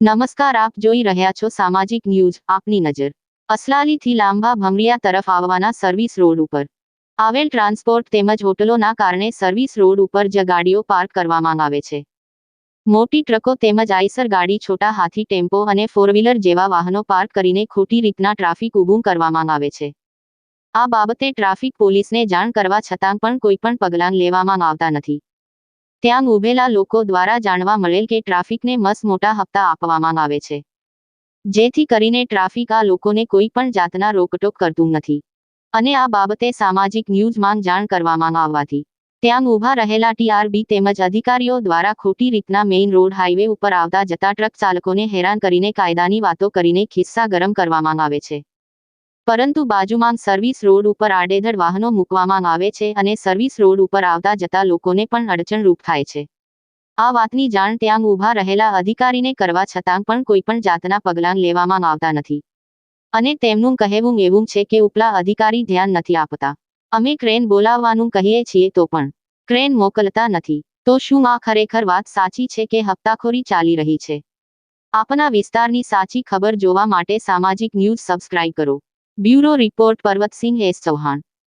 નમસ્કાર, આપ જોઈ રહ્યા છો સામાજિક ન્યૂઝ. આપની નજર અસલાલીથી લાંબા ભમરિયા તરફ આવવાના સર્વિસ રોડ ઉપર. આવેલ ટ્રાન્સપોર્ટ તેમજ હોટલોના કારણે સર્વિસ રોડ ઉપર જ ગાડીઓ પાર્ક કરવામાં આવે છે. મોટી ટ્રકો તેમજ આઈસર ગાડી છોટા હાથી ટેમ્પો અને ફોર વ્હીલર જેવા વાહનો પાર્ક કરીને ખોટી રીતના ટ્રાફિક ઊભું કરવામાં આવે છે. આ બાબતે ટ્રાફિક પોલીસને જાણ કરવા છતાં પણ કોઈ પણ પગલાં લેવામાં આવતા નથી. ત્યાં ઉભેલા લોકો દ્વારા જાણવા મળેલ કે ટ્રાફિકને મસ મોટા હપ્તા આપવામાં આવે છે. જેથી કરીને ટ્રાફિક આ લોકોને કોઈ પણ જાતના રોકટોક કરતું નથી. અને આ બાબતે સામાજિક ન્યૂઝમાં જાણ કરવામાં આવવાથી, ત્યાં ઊભા રહેલા ટીઆરબી તેમજ અધિકારીઓ દ્વારા ખોટી રીતના મેઇન રોડ હાઈવે ઉપર આવતા જતા ટ્રક ચાલકોને હેરાન કરીને કાયદાની વાતો કરીને ખિસ્સા ગરમ કરવામાં આવે છે. પરંતુ બાજુમાં સર્વિસ રોડ ઉપર આડેધડ વાહનો મૂકવામાં આવે છે અને સર્વિસ રોડ ઉપર આવતા જતા લોકોને પણ અડચણરૂપ થાય છે. આ વાતની જાણ ત્યાં ઊભા રહેલા અધિકારીને કરવા છતાં પણ કોઈ પણ જાતના પગલાં લેવામાં આવતા નથી. અને તેમનું કહેવું એવું છે કે ઉપલા અધિકારી ધ્યાન નથી આપતા. અમે ક્રેન બોલાવવાનું કહીએ છીએ તો પણ ક્રેન મોકલતા નથી. તો શું આ ખરેખર વાત સાચી છે કે હપ્તાખોરી ચાલી રહી છે? આપના વિસ્તારની સાચી ખબર જોવા માટે સામાજિક ન્યૂઝ સબસ્ક્રાઇબ કરો. Bureau report Parvatsinh S Chauhan.